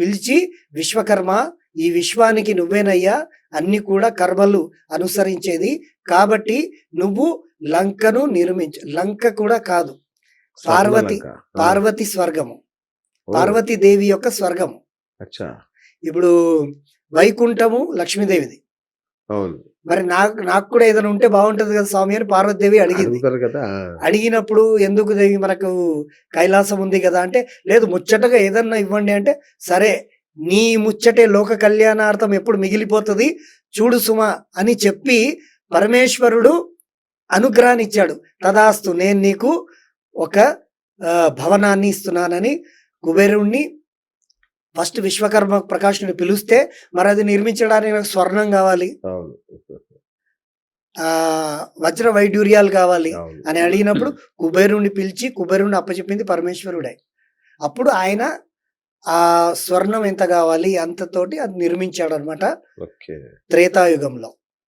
పిలిచి విశ్వకర్మ ఈ విశ్వానికి నువ్వేనయ్యా అన్ని కూడా కర్మలు అనుసరించేది. కాబట్టి నువ్వు లంకను నిర్మించు లంక కూడా కాదు. పార్వతి. పార్వతి స్వర్గము. ఓ, పార్వతీ దేవి యొక్క స్వర్గము. ఇప్పుడు వైకుంఠము లక్ష్మీదేవిది. అవును. మరి నాకు నాకు కూడా ఏదైనా ఉంటే బాగుంటది కదా స్వామి అని పార్వతీదేవి అడిగింది. కదా. అడిగినప్పుడు ఎందుకు దేవి మనకు కైలాసం ఉంది కదా అంటే లేదు ముచ్చటగా ఏదన్నా ఇవ్వండి అంటే సరే నీ ముచ్చటే లోక కళ్యాణార్థం ఎప్పుడు మిగిలిపోతుంది చూడు సుమ అని చెప్పి పరమేశ్వరుడు అనుగ్రహాన్ని ఇచ్చాడు తదాస్తు నేను నీకు ఒక భవనాన్ని ఇస్తున్నానని కుబేరుణ్ణి ఫస్ట్ విశ్వకర్మ ప్రకాశుని పిలిస్తే మరి అది నిర్మించడానికి నాకు స్వర్ణం కావాలి. వజ్ర వైడూర్యాలు కావాలి అని అడిగినప్పుడు కుబేరుణ్ణి పిలిచి కుబేరుణ్ణి అప్పచెప్పింది పరమేశ్వరుడే. అప్పుడు ఆయన ఆ స్వర్ణం ఎంత కావాలి అంతతోటి అది నిర్మించాడు అనమాట త్రేతాయుగంలో.